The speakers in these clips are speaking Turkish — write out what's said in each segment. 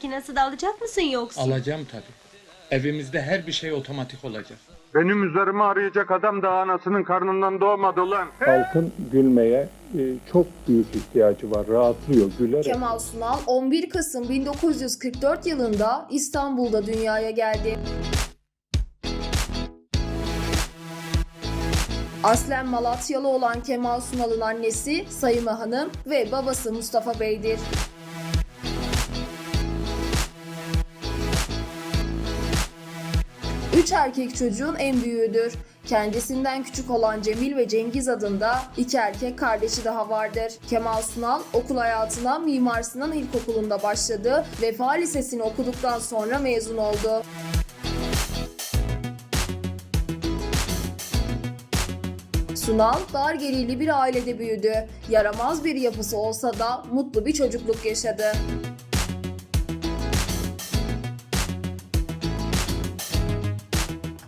makinesi de alacak mısın yoksa? Alacağım tabii. Evimizde her bir şey otomatik olacak. Benim üzerime arayacak adam da anasının karnından doğmadı ulan. halkın gülmeye e, çok büyük ihtiyacı var. Rahatlıyor, gülerek. Kemal Sunal 11 Kasım 1944 yılında İstanbul'da dünyaya geldi. Aslen Malatyalı olan Kemal Sunal'ın annesi Sayıma Hanım ve babası Mustafa Bey'dir. Üç erkek çocuğun en büyüğüdür. Kendisinden küçük olan Cemil ve Cengiz adında iki erkek kardeşi daha vardır. Kemal Sunal okul hayatına Mimar Sinan İlkokulu'nda başladı ve Fa Lisesi'ni okuduktan sonra mezun oldu. Sunal dar gelirli bir ailede büyüdü. Yaramaz bir yapısı olsa da mutlu bir çocukluk yaşadı.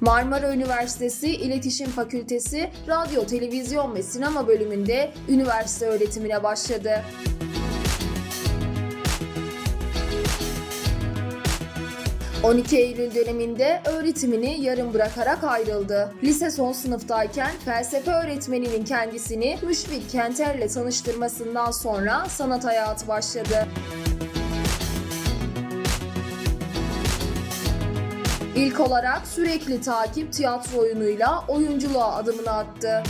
Marmara Üniversitesi İletişim Fakültesi Radyo, Televizyon ve Sinema bölümünde üniversite öğretimine başladı. ...12 Eylül döneminde öğretimini yarım bırakarak ayrıldı. Lise son sınıftayken felsefe öğretmeninin kendisini Müşfik Kenter'le tanıştırmasından sonra sanat hayatı başladı. İlk olarak sürekli takip tiyatro oyunuyla oyunculuğa adımını attı.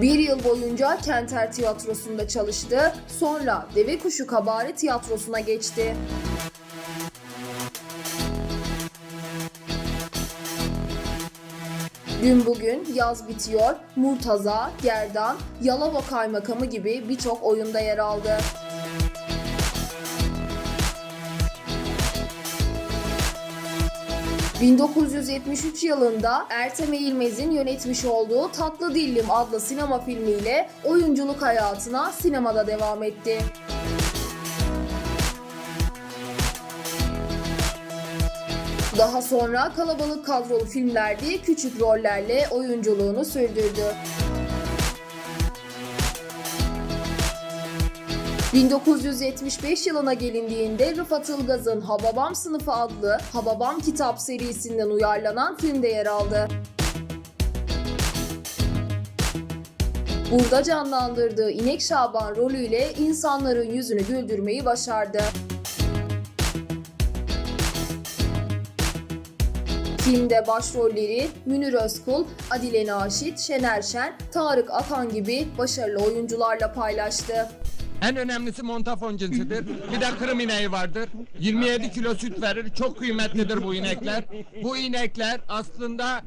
Bir yıl boyunca Kenter Tiyatrosu'nda çalıştı, sonra Deve Kuşu Kabare Tiyatrosu'na geçti. Gün bugün, Yaz Bitiyor, Murtaza, Gerdan, Yalova Kaymakamı gibi birçok oyunda yer aldı. ...1973 yılında Ertem Eğilmez'in yönetmiş olduğu Tatlı Dillim adlı sinema filmiyle oyunculuk hayatına sinemada devam etti. Daha sonra kalabalık kadrolu filmlerde küçük rollerle oyunculuğunu sürdürdü. 1975 yılına gelindiğinde Rıfat Ilgaz'ın Hababam Sınıfı adlı Hababam kitap serisinden uyarlanan filmde yer aldı. Burada canlandırdığı İnek Şaban rolüyle insanların yüzünü güldürmeyi başardı. Filmde başrolleri Münir Özkul, Adile Naşit, Şener Şen, Tarık Akan gibi başarılı oyuncularla paylaştı. En önemlisi montafon cinsidir. Bir de kırım ineği vardır. 27 kilo süt verir. Çok kıymetlidir bu inekler. Bu inekler aslında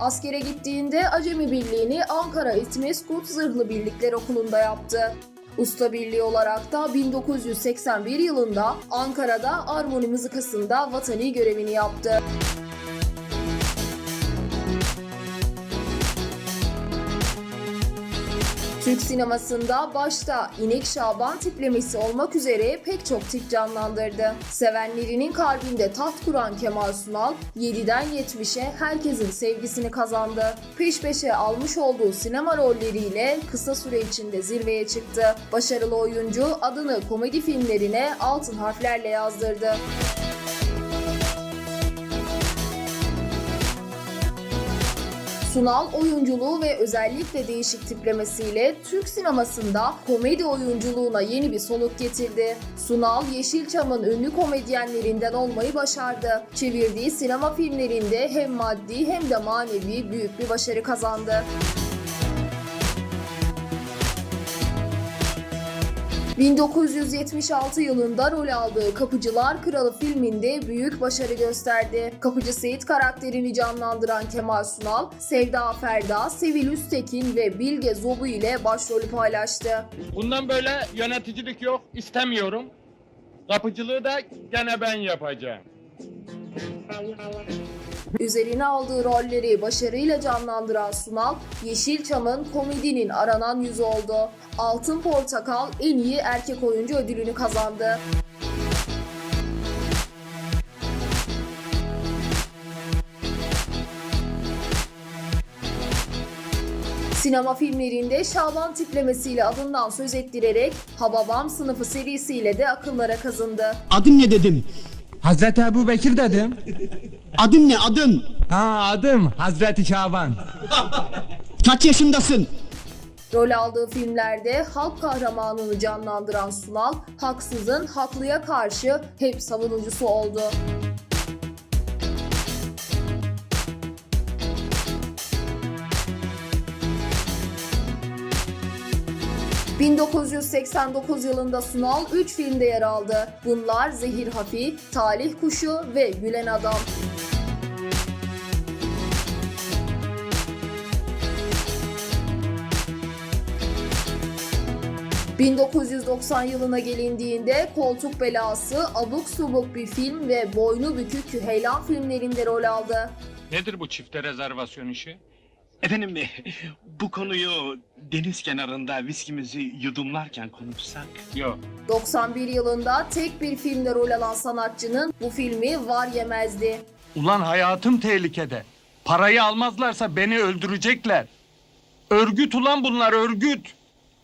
Askere gittiğinde Acemi Birliği'ni Ankara İtmeskut Zırhlı Birlikler Okulu'nda yaptı. Usta Birliği olarak da 1981 yılında Ankara'da Armoni Mızıkası'nda vatani görevini yaptı. Türk sinemasında başta İnek Şaban tiplemesi olmak üzere pek çok tip canlandırdı. Sevenlerinin kalbinde taht kuran Kemal Sunal 7'den 70'e herkesin sevgisini kazandı. Peş peşe almış olduğu sinema rolleriyle kısa süre içinde zirveye çıktı. Başarılı oyuncu adını komedi filmlerine altın harflerle yazdırdı. Sunal oyunculuğu ve özellikle değişik tiplemesiyle Türk sinemasında komedi oyunculuğuna yeni bir soluk getirdi. Sunal, Yeşilçam'ın ünlü komedyenlerinden olmayı başardı. Çevirdiği sinema filmlerinde hem maddi hem de manevi büyük bir başarı kazandı. 1976 yılında rol aldığı Kapıcılar Kralı filminde büyük başarı gösterdi. Kapıcı Seyit karakterini canlandıran Kemal Sunal, Sevda Ferda, Sevil Üstekin ve Bilge Zobu ile başrolü paylaştı. bundan böyle yöneticilik yok. istemiyorum. Kapıcılığı da gene ben yapacağım. Üzerine aldığı rolleri başarıyla canlandıran Sunal, Yeşilçam'ın komedinin aranan yüzü oldu. Altın Portakal en iyi erkek oyuncu ödülünü kazandı. Sinema filmlerinde Şaban tiplemesiyle adından söz ettirerek Hababam sınıfı serisiyle de akıllara kazındı. Adım ne dedim? Hazreti Ebu Bekir dedim. Adım ne adım? Ha adım Hazreti Şaban. Kaç yaşındasın? Rol aldığı filmlerde halk kahramanını canlandıran Sunal, haksızın haklıya karşı hep savunucusu oldu. ...1989 yılında Sunal 3 filmde yer aldı. Bunlar Zehir Hafi, Talih Kuşu ve Gülen Adam. 1990 yılına gelindiğinde Koltuk Belası, abuk subuk bir film ve boynu bükük Küheylan filmlerinde rol aldı. Nedir bu çifte rezervasyon işi? Efendim bu konuyu deniz kenarında viskimizi yudumlarken konuşsak. Yok. 91 yılında tek bir filmde rol alan sanatçının bu filmi var yemezdi. Ulan hayatım tehlikede. Parayı almazlarsa beni öldürecekler. Örgüt ulan bunlar örgüt.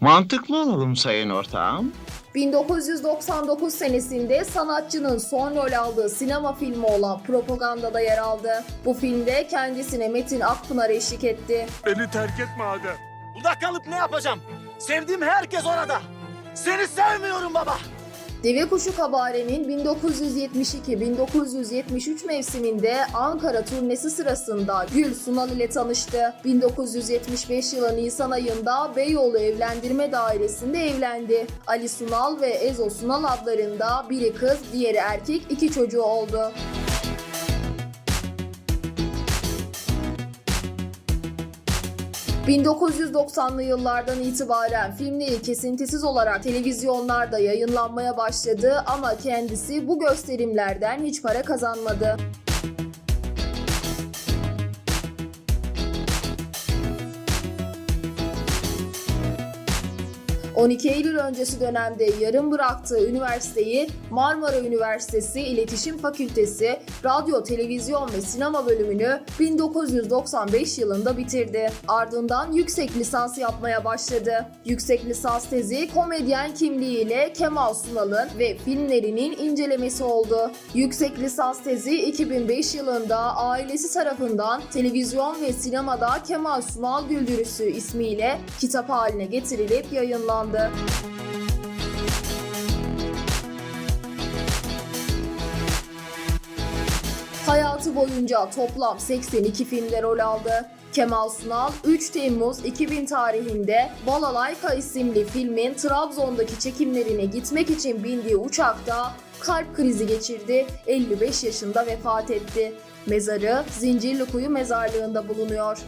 Mantıklı olalım sayın ortağım. 1999 senesinde sanatçının son rol aldığı sinema filmi olan Propaganda'da yer aldı. Bu filmde kendisine Metin Akpınar eşlik etti. Beni terk etme Adem. Burada kalıp ne yapacağım? Sevdiğim herkes orada. Seni sevmiyorum baba. Deve Kuşu Kabare'nin 1972-1973 mevsiminde Ankara turnesi sırasında Gül Sunal ile tanıştı. 1975 yılı Nisan ayında Beyoğlu Evlendirme Dairesi'nde evlendi. Ali Sunal ve Ezo Sunal adlarında biri kız, diğeri erkek iki çocuğu oldu. ...1990'lı yıllardan itibaren filmleri kesintisiz olarak televizyonlarda yayınlanmaya başladı ama kendisi bu gösterimlerden hiç para kazanmadı. 12 Eylül öncesi dönemde yarım bıraktığı üniversiteyi Marmara Üniversitesi İletişim Fakültesi Radyo, Televizyon ve Sinema bölümünü 1995 yılında bitirdi. Ardından yüksek lisans yapmaya başladı. Yüksek lisans tezi komedyen kimliğiyle Kemal Sunal'ın ve filmlerinin incelemesi oldu. Yüksek lisans tezi 2005 yılında ailesi tarafından televizyon ve sinemada Kemal Sunal Güldürüsü ismiyle kitap haline getirilip yayınlandı. Hayatı boyunca toplam 82 filmde rol aldı. Kemal Sunal 3 Temmuz 2000 tarihinde Balalayka isimli filmin Trabzon'daki çekimlerine gitmek için bindiği uçakta kalp krizi geçirdi. 55 yaşında vefat etti. Mezarı Zincirlikuyu mezarlığında bulunuyor.